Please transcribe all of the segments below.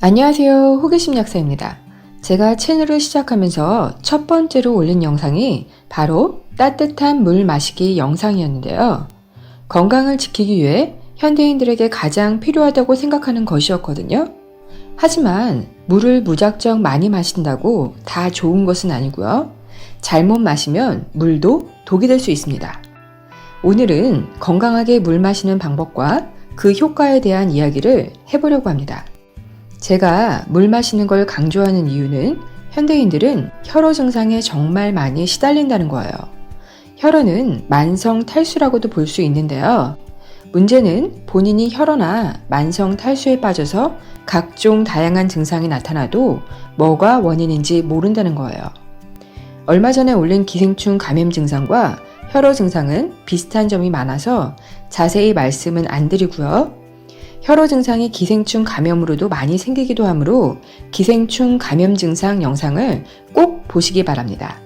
안녕하세요. 호기심 약사입니다. 제가 채널을 시작하면서 첫 번째로 올린 영상이 바로 따뜻한 물 마시기 영상이었는데요. 건강을 지키기 위해 현대인들에게 가장 필요하다고 생각하는 것이었거든요. 하지만 물을 무작정 많이 마신다고 다 좋은 것은 아니고요. 잘못 마시면 물도 독이 될 수 있습니다. 오늘은 건강하게 물 마시는 방법과 그 효과에 대한 이야기를 해보려고 합니다. 제가 물 마시는 걸 강조하는 이유는 현대인들은 혈호 증상에 정말 많이 시달린다는 거예요. 혈호는 만성 탈수라고도 볼 수 있는데요. 문제는 본인이 혈호나 만성 탈수에 빠져서 각종 다양한 증상이 나타나도 뭐가 원인인지 모른다는 거예요. 얼마 전에 올린 기생충 감염 증상과 혈호 증상은 비슷한 점이 많아서 자세히 말씀은 안 드리고요. 혈호 증상이 기생충 감염으로도 많이 생기기도 하므로 기생충 감염 증상 영상을 꼭 보시기 바랍니다.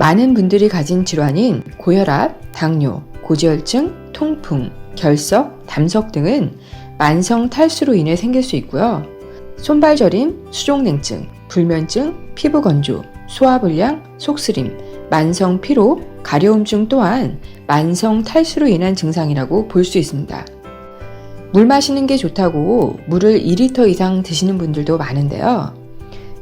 많은 분들이 가진 질환인 고혈압, 당뇨, 고지혈증, 통풍, 결석, 담석 등은 만성 탈수로 인해 생길 수 있고요. 손발 저림, 수족냉증, 불면증, 피부 건조, 소화불량, 속쓰림, 만성 피로, 가려움증 또한 만성 탈수로 인한 증상이라고 볼 수 있습니다. 물 마시는 게 좋다고 물을 2리터 이상 드시는 분들도 많은데요.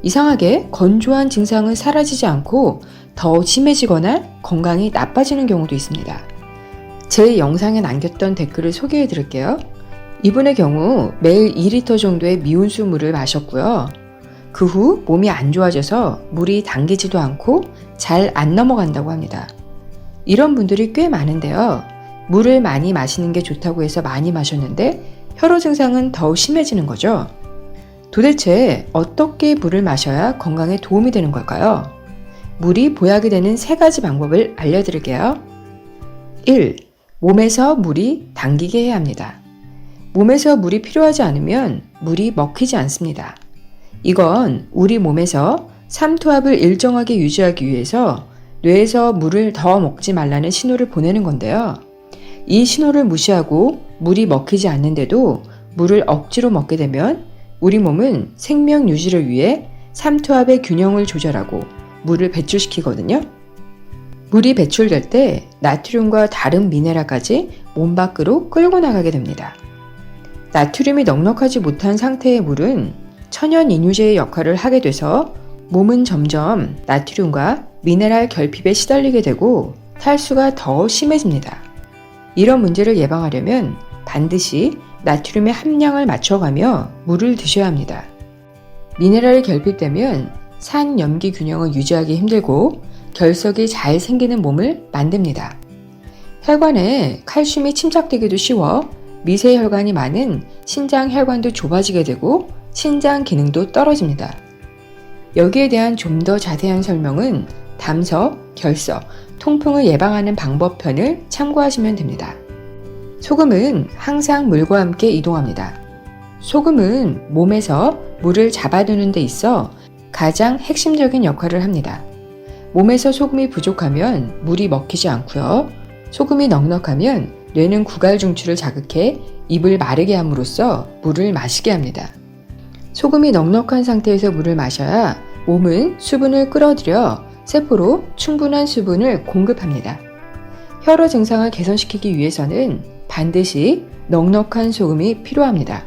이상하게 건조한 증상은 사라지지 않고 더 심해지거나 건강이 나빠지는 경우도 있습니다. 제 영상에 남겼던 댓글을 소개해 드릴게요. 이분의 경우 매일 2리터 정도의 미온수 물을 마셨고요. 그 후 몸이 안 좋아져서 물이 당기지도 않고 잘 안 넘어간다고 합니다. 이런 분들이 꽤 많은데요. 물을 많이 마시는 게 좋다고 해서 많이 마셨는데 혈호 증상은 더 심해지는 거죠. 도대체 어떻게 물을 마셔야 건강에 도움이 되는 걸까요? 물이 보약이 되는 세 가지 방법을 알려드릴게요. 1. 몸에서 물이 당기게 해야 합니다. 몸에서 물이 필요하지 않으면 물이 먹히지 않습니다. 이건 우리 몸에서 삼투압을 일정하게 유지하기 위해서 뇌에서 물을 더 먹지 말라는 신호를 보내는 건데요. 이 신호를 무시하고 물이 먹히지 않는데도 물을 억지로 먹게 되면 우리 몸은 생명 유지를 위해 삼투압의 균형을 조절하고 물을 배출시키거든요. 물이 배출될 때 나트륨과 다른 미네랄까지 몸 밖으로 끌고 나가게 됩니다. 나트륨이 넉넉하지 못한 상태의 물은 천연 이뇨제의 역할을 하게 돼서 몸은 점점 나트륨과 미네랄 결핍에 시달리게 되고 탈수가 더 심해집니다. 이런 문제를 예방하려면 반드시 나트륨의 함량을 맞춰가며 물을 드셔야 합니다. 미네랄이 결핍되면 산 염기 균형을 유지하기 힘들고 결석이 잘 생기는 몸을 만듭니다. 혈관에 칼슘이 침착되기도 쉬워 미세 혈관이 많은 신장 혈관도 좁아지게 되고 신장 기능도 떨어집니다. 여기에 대한 좀 더 자세한 설명은 담석, 결석, 통풍을 예방하는 방법 편을 참고하시면 됩니다. 소금은 항상 물과 함께 이동합니다. 소금은 몸에서 물을 잡아두는 데 있어 가장 핵심적인 역할을 합니다. 몸에서 소금이 부족하면 물이 먹히지 않고요. 소금이 넉넉하면 뇌는 구갈 중추를 자극해 입을 마르게 함으로써 물을 마시게 합니다. 소금이 넉넉한 상태에서 물을 마셔야 몸은 수분을 끌어들여 세포로 충분한 수분을 공급합니다. 혈호 증상을 개선시키기 위해서는 반드시 넉넉한 소금이 필요합니다.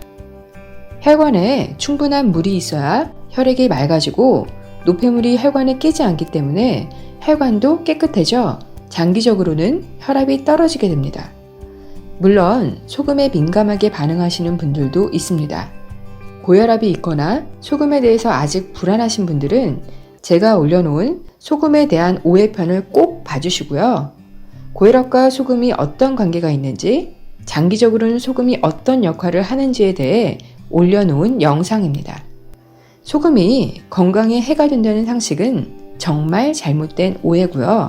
혈관에 충분한 물이 있어야 혈액이 맑아지고 노폐물이 혈관에 끼지 않기 때문에 혈관도 깨끗해져 장기적으로는 혈압이 떨어지게 됩니다. 물론 소금에 민감하게 반응하시는 분들도 있습니다. 고혈압이 있거나 소금에 대해서 아직 불안하신 분들은 제가 올려놓은 소금에 대한 오해편을 꼭 봐주시고요. 고혈압과 소금이 어떤 관계가 있는지, 장기적으로는 소금이 어떤 역할을 하는지에 대해 올려놓은 영상입니다. 소금이 건강에 해가 된다는 상식은 정말 잘못된 오해고요.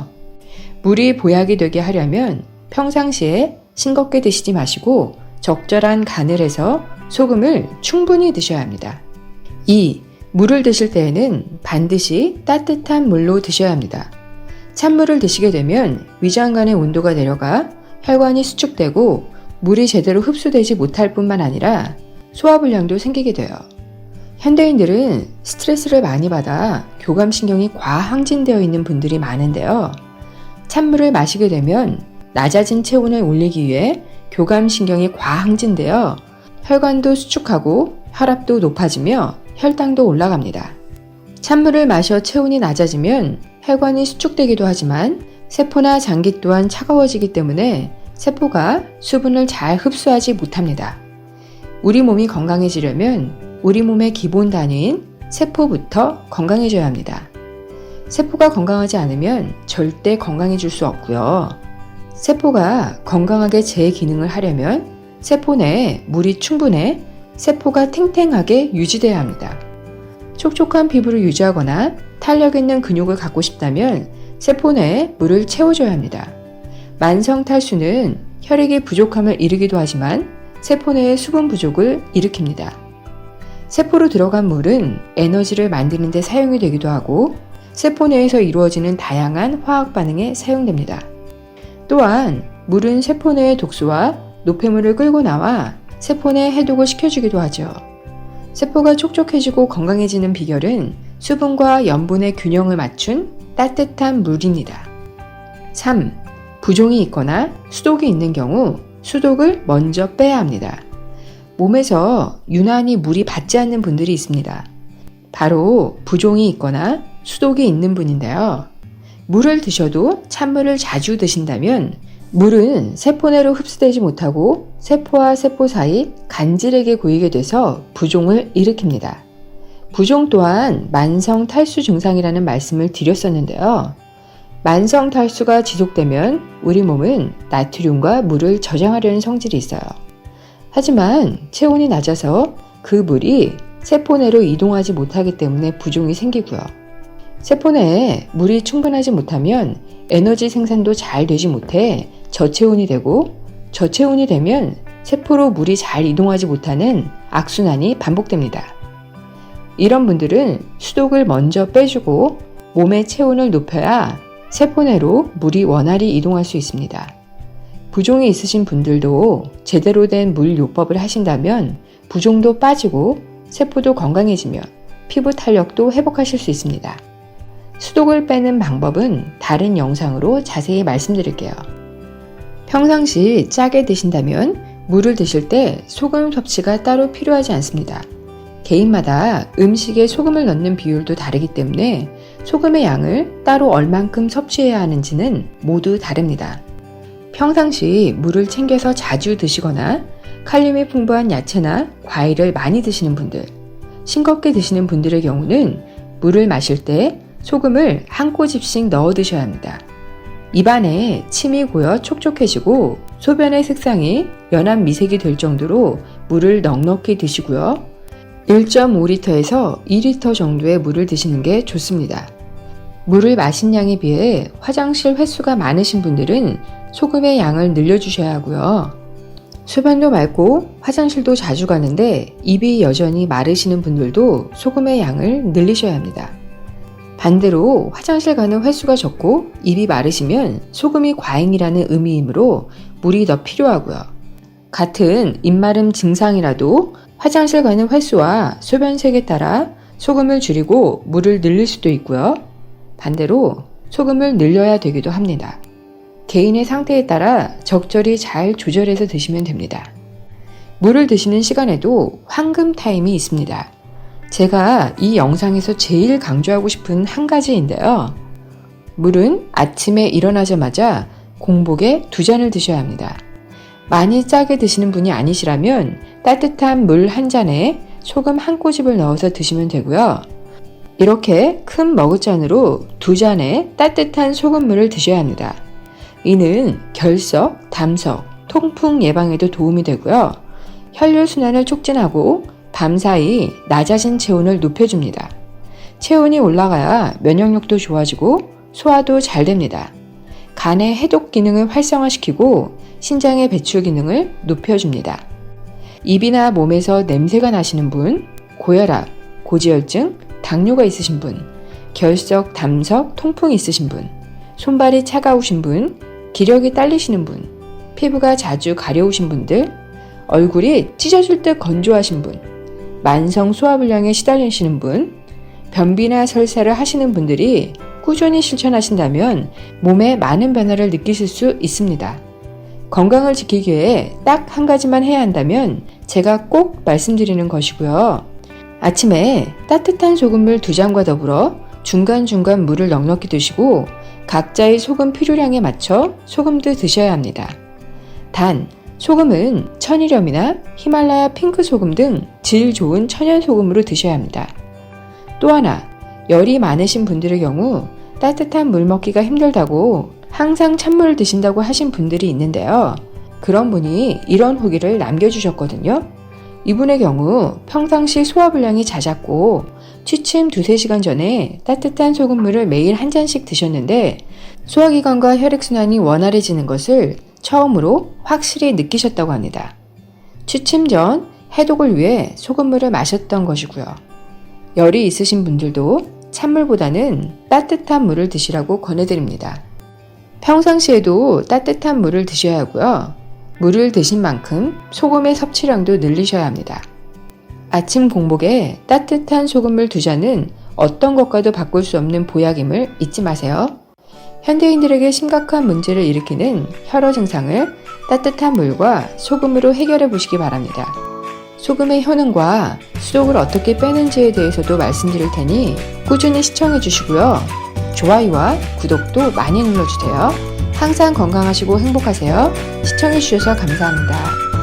물이 보약이 되게 하려면 평상시에 싱겁게 드시지 마시고 적절한 간을 해서 소금을 충분히 드셔야 합니다. 2. 물을 드실 때에는 반드시 따뜻한 물로 드셔야 합니다. 찬물을 드시게 되면 위장관의 온도가 내려가 혈관이 수축되고 물이 제대로 흡수되지 못할 뿐만 아니라 소화불량도 생기게 돼요. 현대인들은 스트레스를 많이 받아 교감신경이 과항진되어 있는 분들이 많은데요. 찬물을 마시게 되면 낮아진 체온을 올리기 위해 교감신경이 과항진되어 혈관도 수축하고 혈압도 높아지며 혈당도 올라갑니다. 찬물을 마셔 체온이 낮아지면 혈관이 수축되기도 하지만 세포나 장기 또한 차가워지기 때문에 세포가 수분을 잘 흡수하지 못합니다. 우리 몸이 건강해지려면 우리 몸의 기본 단위인 세포부터 건강해져야 합니다. 세포가 건강하지 않으면 절대 건강해질 수 없고요. 세포가 건강하게 제 기능을 하려면 세포 내에 물이 충분해 세포가 탱탱하게 유지돼야 합니다. 촉촉한 피부를 유지하거나 탄력 있는 근육을 갖고 싶다면 세포 내에 물을 채워줘야 합니다. 만성 탈수는 혈액의 부족함을 이르기도 하지만 세포 내의 수분 부족을 일으킵니다. 세포로 들어간 물은 에너지를 만드는 데 사용이 되기도 하고 세포 내에서 이루어지는 다양한 화학 반응에 사용됩니다. 또한 물은 세포 내의 독소와 노폐물을 끌고 나와 세포 내 해독을 시켜주기도 하죠. 세포가 촉촉해지고 건강해지는 비결은 수분과 염분의 균형을 맞춘 따뜻한 물입니다. 3. 부종이 있거나 수독이 있는 경우 수독을 먼저 빼야 합니다. 몸에서 유난히 물이 받지 않는 분들이 있습니다. 바로 부종이 있거나 수독이 있는 분인데요. 물을 드셔도 찬물을 자주 드신다면 물은 세포 내로 흡수되지 못하고 세포와 세포 사이 간질에게 고이게 돼서 부종을 일으킵니다. 부종 또한 만성 탈수 증상이라는 말씀을 드렸었는데요. 만성 탈수가 지속되면 우리 몸은 나트륨과 물을 저장하려는 성질이 있어요. 하지만 체온이 낮아서 그 물이 세포 내로 이동하지 못하기 때문에 부종이 생기고요. 세포 내에 물이 충분하지 못하면 에너지 생산도 잘 되지 못해 저체온이 되고 저체온이 되면 세포로 물이 잘 이동하지 못하는 악순환이 반복됩니다. 이런 분들은 수독을 먼저 빼주고 몸의 체온을 높여야 세포 내로 물이 원활히 이동할 수 있습니다. 부종이 있으신 분들도 제대로 된 물 요법을 하신다면 부종도 빠지고 세포도 건강해지며 피부 탄력도 회복하실 수 있습니다. 수독을 빼는 방법은 다른 영상으로 자세히 말씀드릴게요. 평상시 짜게 드신다면 물을 드실 때 소금 섭취가 따로 필요하지 않습니다. 개인마다 음식에 소금을 넣는 비율도 다르기 때문에 소금의 양을 따로 얼만큼 섭취해야 하는지는 모두 다릅니다. 평상시 물을 챙겨서 자주 드시거나 칼륨이 풍부한 야채나 과일을 많이 드시는 분들, 싱겁게 드시는 분들의 경우는 물을 마실 때 소금을 한 꼬집씩 넣어 드셔야 합니다. 입안에 침이 고여 촉촉해지고 소변의 색상이 연한 미색이 될 정도로 물을 넉넉히 드시고요. 1.5리터에서 2리터 정도의 물을 드시는 게 좋습니다. 물을 마신 양에 비해 화장실 횟수가 많으신 분들은 소금의 양을 늘려주셔야 하고요. 소변도 맑고 화장실도 자주 가는데 입이 여전히 마르시는 분들도 소금의 양을 늘리셔야 합니다. 반대로 화장실 가는 횟수가 적고 입이 마르시면 소금이 과잉이라는 의미이므로 물이 더 필요하고요. 같은 입마름 증상이라도 화장실 가는 횟수와 소변색에 따라 소금을 줄이고 물을 늘릴 수도 있고요. 반대로 소금을 늘려야 되기도 합니다. 개인의 상태에 따라 적절히 잘 조절해서 드시면 됩니다. 물을 드시는 시간에도 황금 타임이 있습니다. 제가 이 영상에서 제일 강조하고 싶은 한 가지인데요. 물은 아침에 일어나자마자 공복에 두 잔을 드셔야 합니다. 많이 짜게 드시는 분이 아니시라면 따뜻한 물 한 잔에 소금 한 꼬집을 넣어서 드시면 되고요. 이렇게 큰 머그잔으로 두 잔의 따뜻한 소금물을 드셔야 합니다. 이는 결석, 담석, 통풍 예방에도 도움이 되고요. 혈류 순환을 촉진하고 밤사이 낮아진 체온을 높여줍니다. 체온이 올라가야 면역력도 좋아지고 소화도 잘 됩니다. 간의 해독 기능을 활성화시키고 신장의 배출 기능을 높여줍니다. 입이나 몸에서 냄새가 나시는 분, 고혈압, 고지혈증, 당뇨가 있으신 분, 결석, 담석, 통풍이 있으신 분, 손발이 차가우신 분, 기력이 딸리시는 분, 피부가 자주 가려우신 분들, 얼굴이 찢어질 때 건조하신 분, 만성 소화불량에 시달리시는 분, 변비나 설사를 하시는 분들이 꾸준히 실천하신다면 몸에 많은 변화를 느끼실 수 있습니다. 건강을 지키기 위해 딱 한 가지만 해야 한다면 제가 꼭 말씀드리는 것이고요. 아침에 따뜻한 소금물 두 잔과 더불어 중간중간 물을 넉넉히 드시고 각자의 소금 필요량에 맞춰 소금도 드셔야 합니다. 단, 소금은 천일염이나 히말라야 핑크 소금 등 질 좋은 천연 소금으로 드셔야 합니다. 또 하나, 열이 많으신 분들의 경우 따뜻한 물 먹기가 힘들다고 항상 찬물을 드신다고 하신 분들이 있는데요. 그런 분이 이런 후기를 남겨주셨거든요. 이분의 경우 평상시 소화불량이 잦았고 취침 두세 시간 전에 따뜻한 소금물을 매일 한 잔씩 드셨는데 소화기관과 혈액순환이 원활해지는 것을 처음으로 확실히 느끼셨다고 합니다. 취침 전 해독을 위해 소금물을 마셨던 것이고요. 열이 있으신 분들도 찬물보다는 따뜻한 물을 드시라고 권해드립니다. 평상시에도 따뜻한 물을 드셔야 하고요. 물을 드신 만큼 소금의 섭취량도 늘리셔야 합니다. 아침 공복에 따뜻한 소금물 두 잔은 어떤 것과도 바꿀 수 없는 보약임을 잊지 마세요. 현대인들에게 심각한 문제를 일으키는 혈어 증상을 따뜻한 물과 소금으로 해결해 보시기 바랍니다. 소금의 효능과 수독을 어떻게 빼는지에 대해서도 말씀드릴 테니 꾸준히 시청해 주시고요. 좋아요와 구독도 많이 눌러주세요. 항상 건강하시고 행복하세요. 시청해 주셔서 감사합니다.